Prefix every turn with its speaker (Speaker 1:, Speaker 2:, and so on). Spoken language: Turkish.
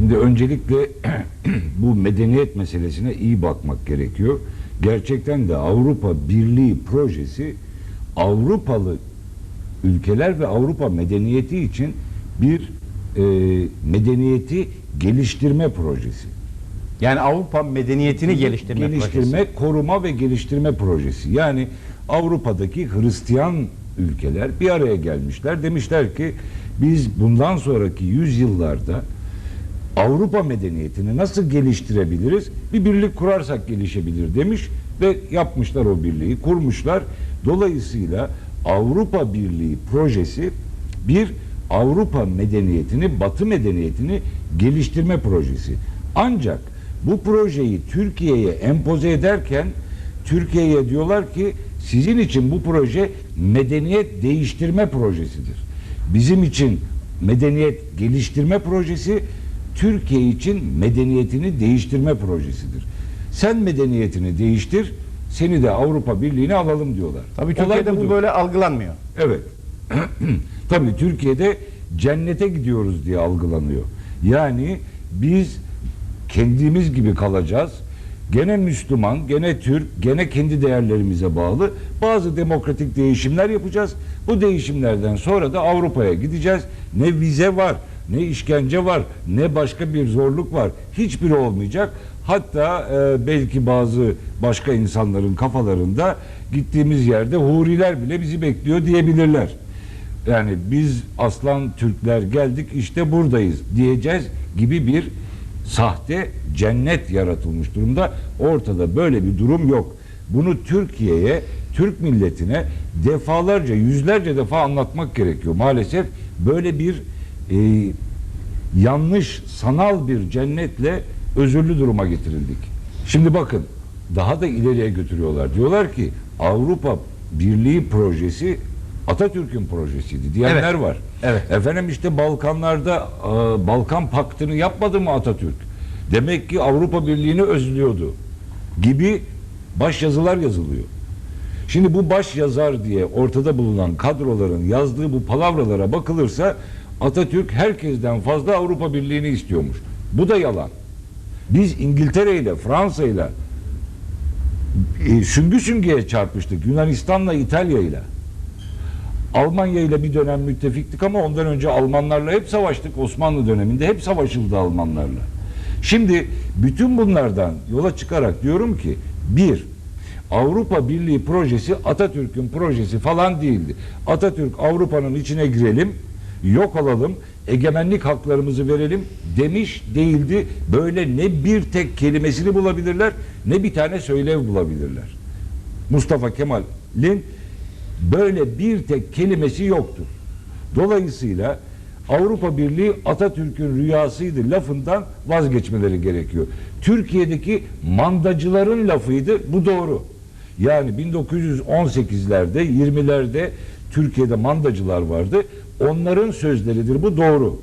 Speaker 1: Şimdi öncelikle bu medeniyet meselesine iyi bakmak gerekiyor. Gerçekten de Avrupa Birliği projesi Avrupalı ülkeler ve Avrupa medeniyeti için bir e, medeniyeti geliştirme projesi.
Speaker 2: Yani Avrupa medeniyetini geliştirme,
Speaker 1: geliştirme,
Speaker 2: projesi.
Speaker 1: koruma ve geliştirme projesi. Yani Avrupa'daki Hristiyan ülkeler bir araya gelmişler. Demişler ki biz bundan sonraki yüzyıllarda Avrupa medeniyetini nasıl geliştirebiliriz? Bir birlik kurarsak gelişebilir demiş ve yapmışlar o birliği, kurmuşlar. Dolayısıyla Avrupa Birliği projesi bir Avrupa medeniyetini, Batı medeniyetini geliştirme projesi. Ancak bu projeyi Türkiye'ye empoze ederken Türkiye'ye diyorlar ki sizin için bu proje medeniyet değiştirme projesidir. Bizim için medeniyet geliştirme projesi, Türkiye için medeniyetini değiştirme projesidir. Sen medeniyetini değiştir, seni de Avrupa Birliği'ne alalım diyorlar.
Speaker 2: Tabii Türkiye'de bu böyle algılanmıyor.
Speaker 1: Evet. Tabii Türkiye'de cennete gidiyoruz diye algılanıyor. Yani biz kendimiz gibi kalacağız. Gene Müslüman, gene Türk, gene kendi değerlerimize bağlı bazı demokratik değişimler yapacağız. Bu değişimlerden sonra da Avrupa'ya gideceğiz. Ne vize var, ne işkence var, ne başka bir zorluk var. Hiçbiri olmayacak. Hatta e, belki bazı başka insanların kafalarında gittiğimiz yerde huriler bile bizi bekliyor diyebilirler. Yani biz aslan Türkler geldik işte buradayız diyeceğiz gibi bir sahte cennet yaratılmış durumda. Ortada böyle bir durum yok. Bunu Türkiye'ye, Türk milletine defalarca, yüzlerce defa anlatmak gerekiyor. Maalesef böyle bir e, yanlış, sanal bir cennetle özürlü duruma getirildik. Şimdi bakın daha da ileriye götürüyorlar. Diyorlar ki Avrupa Birliği projesi Atatürk'ün projesiydi diyenler
Speaker 2: Evet.
Speaker 1: var.
Speaker 2: Evet.
Speaker 1: Efendim işte Balkanlarda e, Balkan Paktı'nı yapmadı mı Atatürk? Demek ki Avrupa Birliği'ni özlüyordu gibi baş yazılar yazılıyor. Şimdi bu baş yazar diye ortada bulunan kadroların yazdığı bu palavralara bakılırsa Atatürk herkesten fazla Avrupa Birliği'ni istiyormuş. Bu da yalan. Biz İngiltere ile Fransa ile e, süngü süngüye çarpıştık. Yunanistan'la İtalya ile. Almanya ile bir dönem müttefiktik ama ondan önce Almanlarla hep savaştık. Osmanlı döneminde hep savaşıldı Almanlarla. Şimdi bütün bunlardan yola çıkarak diyorum ki bir, Avrupa Birliği projesi Atatürk'ün projesi falan değildi. Atatürk Avrupa'nın içine girelim, yok olalım, egemenlik haklarımızı verelim demiş değildi. Böyle ne bir tek kelimesini bulabilirler ne bir tane söylev bulabilirler. Mustafa Kemal'in böyle bir tek kelimesi yoktur. Dolayısıyla Avrupa Birliği Atatürk'ün rüyasıydı lafından vazgeçmeleri gerekiyor. Türkiye'deki mandacıların lafıydı bu doğru. Yani 1918'lerde 20'lerde Türkiye'de mandacılar vardı. Onların sözleridir bu doğru.